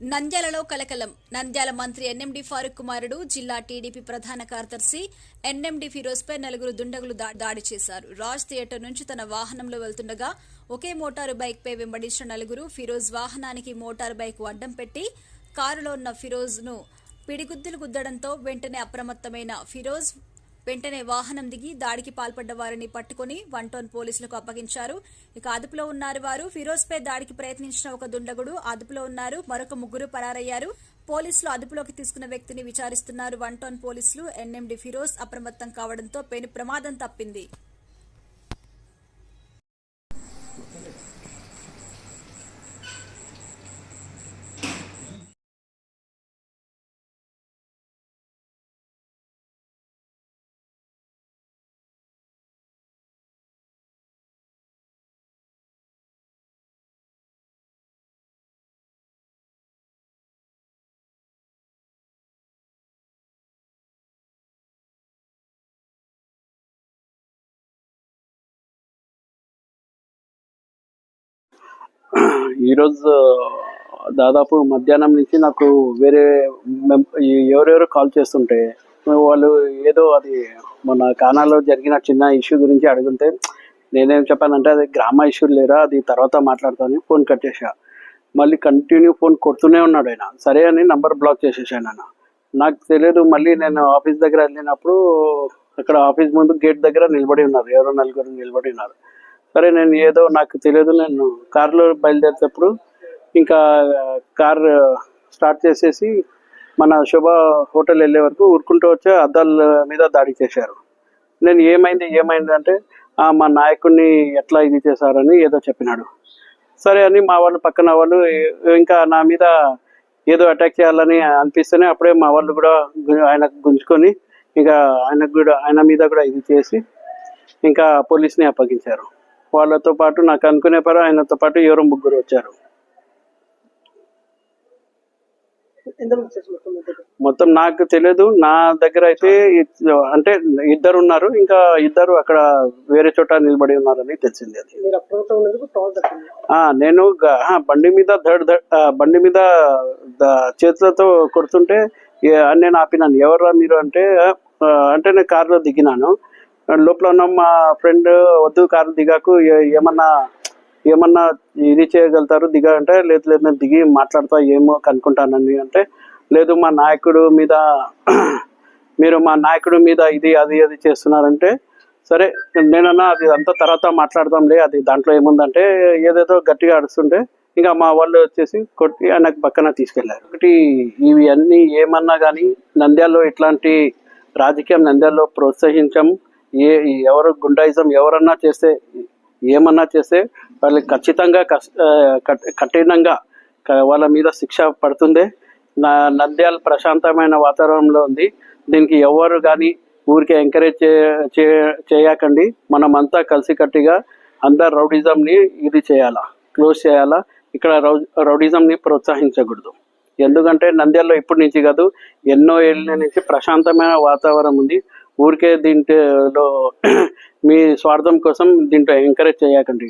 నంద్యాలలో కలకలం. నంద్యాల మంత్రి ఎన్ఎండి ఫారూక్ కుమారుడు జిల్లా టీడీపీ ప్రధాన కార్యదర్శి ఎన్ఎండి ఫిరోజ్పై నలుగురు దుండగులు దా- దాడి చేశారు. రాజ్ థియేటర్ నుంచి తన వాహనంలో వెళ్తుండగా ఒకే మోటారు బైక్పై వెంబడించిన నలుగురు ఫిరోజ్ వాహనానికి మోటారు బైక్ అడ్డం పెట్టి కారులో ఉన్న ఫిరోజ్ను పిడిగుద్దులు గుద్దడంతో వెంటనే అప్రమత్తమైన ఫిరోజ్ వెంటనే వాహనం దిగి దాడికి పాల్పడ్డ వారిని పట్టుకుని వన్ టౌన్ పోలీసులకు అప్పగించారు. ఇక అదుపులో ఉన్నారు వారు. ఫిరోజ్పై దాడికి ప్రయత్నించిన ఒక దుండగుడు అదుపులో ఉన్నారు. మరొక ముగ్గురు పరారయ్యారు. పోలీసులు అదుపులోకి తీసుకున్న వ్యక్తిని విచారిస్తున్నారు. వన్ టౌన్ పోలీసులు ఎన్ఎండి ఫిరోజ్ అప్రమత్తం కావడంతో పెను ప్రమాదం తప్పింది. ఈరోజు దాదాపు మధ్యాహ్నం నుంచి నాకు వేరే ఎవరెవరు కాల్ చేస్తుంటే వాళ్ళు ఏదో అది మన కానాలో జరిగిన చిన్న ఇష్యూ గురించి అడుగుంటే నేనేం చెప్పానంటే అది గ్రామ ఇష్యూ లేరా అది తర్వాత మాట్లాడతానని ఫోన్ కట్ చేశా. మళ్ళీ కంటిన్యూ ఫోన్ కొడుతూనే ఉన్నాడు ఆయన. సరే అని నంబర్ బ్లాక్ చేసేసాను ఆయన. నాకు తెలియదు మళ్ళీ నేను ఆఫీస్ దగ్గర వెళ్ళినప్పుడు అక్కడ ఆఫీస్ ముందు గేట్ దగ్గర నిలబడి ఉన్నారు. ఎవరో నలుగురు నిలబడి ఉన్నారు. సరే నేను ఏదో నాకు తెలియదు నేను కార్లో బయలుదేరేటప్పుడు ఇంకా కార్ స్టార్ట్ చేసేసి మన శుభ హోటల్ వెళ్ళే వరకు ఊరుకుంటూ వచ్చి అద్దాల మీద దాడి చేశారు. నేను ఏమైంది ఏమైంది అంటే "ఆ, మా నాయకుడిని ఎట్లా ఇది చేశారని ఏదో చెప్పినాడు. సరే అని మా వాళ్ళు పక్కన వాళ్ళు ఇంకా నా మీద ఏదో అటాక్ చేయాలని అనిపిస్తేనే అప్పుడే మా వాళ్ళు కూడా ఆయనకు గుంజుకొని ఇంకా ఆయనకు కూడా ఆయన మీద కూడా ఇది చేసి ఇంకా పోలీస్ని అప్పగించారు. వాళ్ళతో పాటు నాకు అనుకునే పరు ఆయనతో పాటు ఎవరో ముగ్గురు వచ్చారు. మొత్తం నాకు తెలియదు. నా దగ్గర అయితే అంటే ఇద్దరు ఉన్నారు ఇంకా ఇద్దరు అక్కడ వేరే చోట నిలబడి ఉన్నారని తెలిసింది అది. నేను బండి మీద ధడ్ బండి మీద చేతులతో కొడుతుంటే నేను ఆపినాను. ఎవర్రా మీరు అంటే అంటే నేను కారులో దిగినాను. లోపల ఉన్న మా ఫ్రెండ్ వద్దు కారు దిగాకు ఏమన్నా ఏమన్నా ఇది చేయగలుగుతారు దిగా అంటే లేదు లేదు నేను దిగి మాట్లాడతా ఏమో కనుక్కుంటానని అంటే లేదు మా నాయకుడు మీద మీరు మా నాయకుడు మీద ఇది అది అది చేస్తున్నారంటే సరే నేనన్నా అది అంతా తర్వాత మాట్లాడదాంలే అది దాంట్లో ఏముందంటే ఏదేదో గట్టిగా అడుస్తుంటే ఇంకా మా వాళ్ళు వచ్చేసి కొట్టి ఆయనకు పక్కన తీసుకెళ్ళారు. ఒకటి ఇవి అన్నీ ఏమన్నా కానీ నంద్యాలలో ఇట్లాంటి రాజకీయం నంద్యాలలో ప్రోత్సహించం ఏ ఎవరు గుండాయిజం ఎవరన్నా చేస్తే ఏమన్నా చేస్తే వాళ్ళకి ఖచ్చితంగా కఠినంగా వాళ్ళ మీద శిక్ష పడుతుంది. నా నంద్యాల ప్రశాంతమైన వాతావరణంలో ఉంది. దీనికి ఎవరు కానీ ఊరికే ఎంకరేజ్ చే చేయకండి. మనమంతా కలిసికట్టుగా అందరు రౌడిజంని ఇది చేయాలా క్లోజ్ చేయాలా. ఇక్కడ రౌ రౌడిజంని ప్రోత్సహించకూడదు. ఎందుకంటే నంద్యాలలో ఇప్పటి నుంచి కాదు ఎన్నో ఏళ్ళ నుంచి ప్రశాంతమైన వాతావరణం ఉంది. ఊరికే దీంట్లో మీ స్వార్థం కోసం దీంట్లో ఎంకరేజ్ చేయకండి.